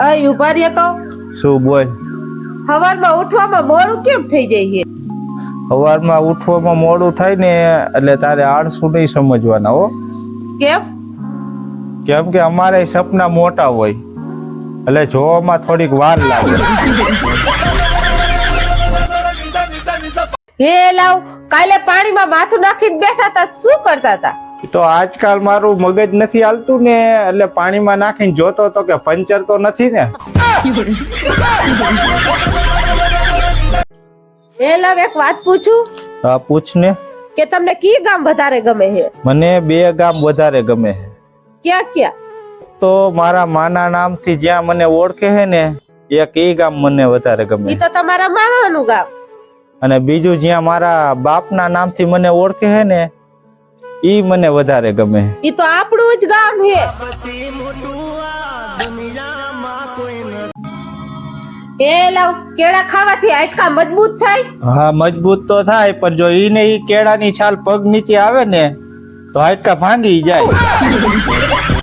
અય ઊભા તો? શું બોલ? સવારમાં ઉઠવામાં મોડું કેમ થઈ જાય છે? સવારમાં ઉઠવામાં મોડું થાય ને એટલે તારે આળસુ નહીં સમજવાના હો. કેમ? કેમ કે અમારે સપના મોટા હોય એટલે જોવામાં થોડીક વાર લાગે. હે લાવ કાલે પાણીમાં માથું નાખીને બેઠા હતા શું કરતા હતા? તો આજકાલ મારું મગજ નથી હાલતું ને એટલે પાણીમાં નાખીને જોતો તો કે પંચર તો નથી ને. એ લવ એક વાત પૂછું? હા પૂછ ને. કે તમને કી ગામ વધારે ગમે છે? મને બે ગામ વધારે ગમે છે. ક્યાં ક્યાં? તો મારા માના નામથી જ્યાં મને ઓળખે છે ને એક ઈ ગામ મને વધારે ગમે ઈ તો તમારા મામાનું ગામ. અને બીજું જ્યાં મારા બાપના નામથી મને ઓળખે છે ને ઈ મને વધારે ગમે. ઈ તો આપણું જ ગામ છે એ લાવ કેળા ખાવાથી હાડકા મજબૂત થાય? હા મજબૂત તો થાય પણ જો ઈ ને ઈ કેળાની છાલ પગ નીચે આવે ને તો હાડકા ભાંગી જાય.